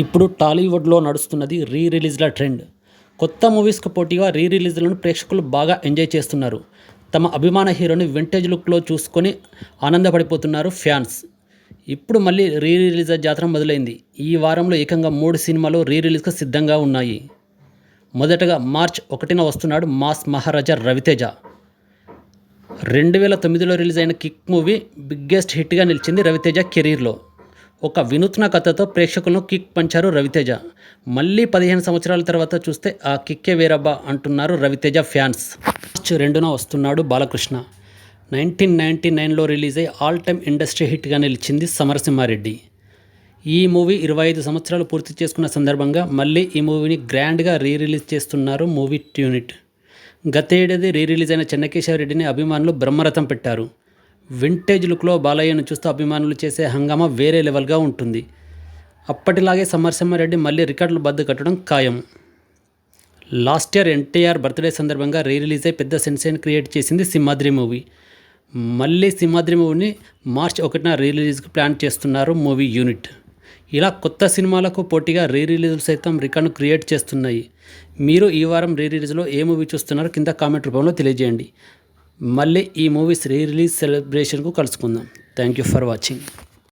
ఇప్పుడు టాలీవుడ్లో నడుస్తున్నది రీ రిలీజ్ల ట్రెండ్. కొత్త మూవీస్కు పోటీగా రీ రిలీజ్లను ప్రేక్షకులు బాగా ఎంజాయ్ చేస్తున్నారు. తమ అభిమాన హీరోని వింటేజ్ లుక్లో చూసుకొని ఆనందపడిపోతున్నారు ఫ్యాన్స్. ఇప్పుడు మళ్ళీ రీ రిలీజ్ జాతర మొదలైంది. ఈ వారంలో ఏకంగా మూడు సినిమాలు రీ రిలీజ్కు సిద్ధంగా ఉన్నాయి. మొదటగా మార్చ్ ఒకటిన వస్తున్నాడు మాస్ మహారాజా రవితేజ. రెండు వేల తొమ్మిదిలో రిలీజ్ అయిన కిక్ మూవీ బిగ్గెస్ట్ హిట్గా నిలిచింది రవితేజ కెరీర్లో. ఒక వినూత్న కథతో ప్రేక్షకులను కిక్ పంచారు రవితేజ. మళ్ళీ పదిహేను సంవత్సరాల తర్వాత చూస్తే ఆ కిక్కే వేరబ్బా అంటున్నారు రవితేజ ఫ్యాన్స్. మార్చ్ రెండున వస్తున్నాడు బాలకృష్ణ. నైన్టీన్ నైంటీ నైన్లో రిలీజ్ అయ్యి ఆల్ టైమ్ ఇండస్ట్రీ హిట్గా నిలిచింది సమరసింహారెడ్డి. ఈ మూవీ ఇరవై ఐదు సంవత్సరాలు పూర్తి చేసుకున్న సందర్భంగా మళ్ళీ ఈ మూవీని గ్రాండ్గా రీ రిలీజ్ చేస్తున్నారు మూవీ యూనిట్ గతేడాది రీ రిలీజ్ అయిన చెన్నకేశవరెడ్డిని అభిమానులు బ్రహ్మరథం పెట్టారు. వింటేజ్ లుక్లో బాలయ్యను చూస్తూ అభిమానులు చేసే హంగామా వేరే లెవెల్గా ఉంటుంది. అప్పటిలాగే సమరసింహారెడ్డి మళ్ళీ రికార్డులు బద్దు కట్టడం ఖాయం. లాస్ట్ ఇయర్ ఎన్టీఆర్ బర్త్డే సందర్భంగా రీ రిలీజ్ అయి పెద్ద సెన్సేషన్ క్రియేట్ చేసింది సింహాద్రి మూవీ. మళ్ళీ సింహాద్రి మూవీని మార్చ్ ఒకటిన రీ రిలీజ్కి ప్లాన్ చేస్తున్నారు మూవీ యూనిట్. ఇలా కొత్త సినిమాలకు పోటీగా రీ రిలీజ్లు సైతం రికార్డు క్రియేట్ చేస్తున్నాయి. మీరు ఈ వారం రీ రిలీజ్లో ఏ మూవీ చూస్తున్నారో కింద కామెంట్ రూపంలో తెలియజేయండి. మళ్ళీ ఈ మూవీస్ రీ రిలీజ్ సెలబ్రేషన్కు కలుసుకుందాం. Thank you for watching.